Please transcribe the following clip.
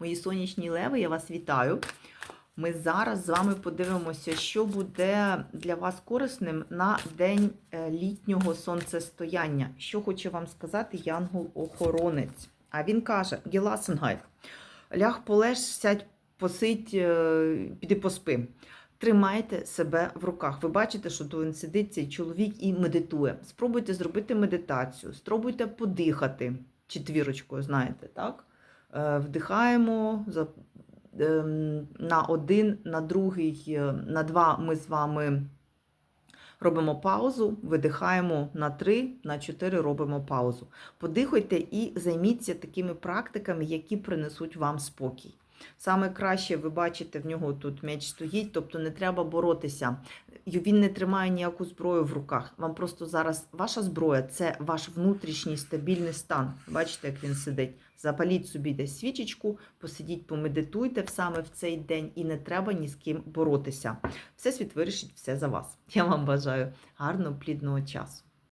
Мої сонячні леви, я вас вітаю. Ми зараз з вами подивимося, що буде для вас корисним на день е, літнього сонцестояння. Що хоче вам сказати Янгол-охоронець. А він каже: Геласенгайт, ляг полеж, сядь, посидь, е, піди поспи. Тримайте себе в руках. Ви бачите, що він сидить цей чоловік і медитує. Спробуйте зробити медитацію, спробуйте подихати четвірочкою, знаєте, так? Е, Вдихаємо ем, на один, на другий, е, на два ми з вами робимо паузу, видихаємо на три, на чотири робимо паузу. Подихайте і займіться такими практиками, які принесуть вам спокій. Саме краще ви бачите, в нього тут м'яч стоїть, тобто не треба боротися. Він не тримає ніяку зброю в руках. Вам просто зараз ваша зброя це ваш внутрішній стабільний стан. Бачите, як він сидить. Запаліть собі десь свічечку, посидіть, помедитуйте саме в цей день, і не треба ні з ким боротися. Всесвіт вирішить все за вас. Я вам бажаю гарного плідного часу.